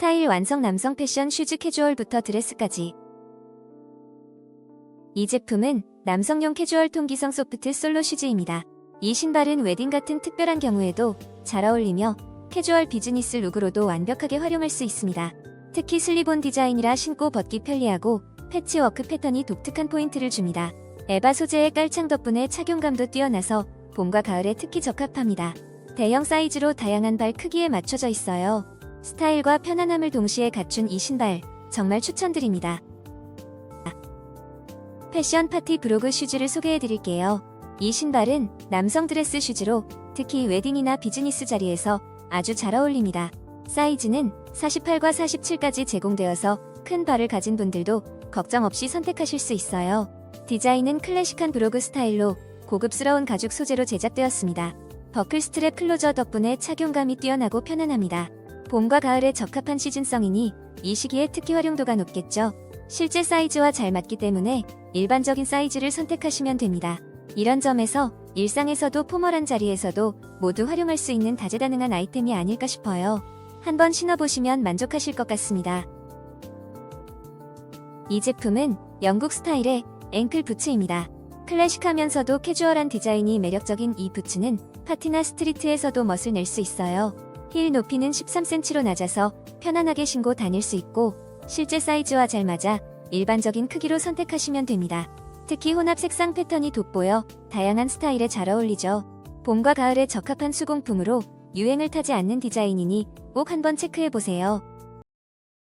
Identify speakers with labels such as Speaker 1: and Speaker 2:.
Speaker 1: 스타일 완성 남성 패션 슈즈 캐주얼부터 드레스까지. 이 제품은 남성용 캐주얼 통기성 소프트 솔로 슈즈입니다. 이 신발은 웨딩 같은 특별한 경우에도 잘 어울리며 캐주얼 비즈니스 룩으로도 완벽하게 활용할 수 있습니다. 특히 슬리본 디자인이라 신고 벗기 편리하고 패치워크 패턴이 독특한 포인트를 줍니다. 에바 소재의 깔창 덕분에 착용감도 뛰어나서 봄과 가을에 특히 적합합니다. 대형 사이즈로 다양한 발 크기에 맞춰져 있어요. 스타일과 편안함을 동시에 갖춘 이 신발 정말 추천드립니다. 패션 파티 브로그 슈즈를 소개해 드릴게요. 이 신발은 남성 드레스 슈즈로 특히 웨딩이나 비즈니스 자리에서 아주 잘 어울립니다. 사이즈는 48과 47까지 제공되어서 큰 발을 가진 분들도 걱정 없이 선택하실 수 있어요. 디자인은 클래식한 브로그 스타일로 고급스러운 가죽 소재로 제작되었습니다. 버클 스트랩 클로저 덕분에 착용감이 뛰어나고 편안합니다. 봄과 가을에 적합한 시즌성이니 이 시기에 특히 활용도가 높겠죠. 실제 사이즈와 잘 맞기 때문에 일반적인 사이즈를 선택하시면 됩니다. 이런 점에서 일상에서도 포멀한 자리에서도 모두 활용할 수 있는 다재다능한 아이템이 아닐까 싶어요. 한번 신어보시면 만족하실 것 같습니다. 이 제품은 영국 스타일의 앵클 부츠입니다. 클래식하면서도 캐주얼한 디자인이 매력적인 이 부츠는 파티나 스트리트에서도 멋을 낼 수 있어요. 힐 높이는 13cm로 낮아서 편안하게 신고 다닐 수 있고 실제 사이즈와 잘 맞아 일반적인 크기로 선택하시면 됩니다. 특히 혼합 색상 패턴이 돋보여 다양한 스타일에 잘 어울리죠. 봄과 가을에 적합한 수공품으로 유행을 타지 않는 디자인이니 꼭 한번 체크해보세요.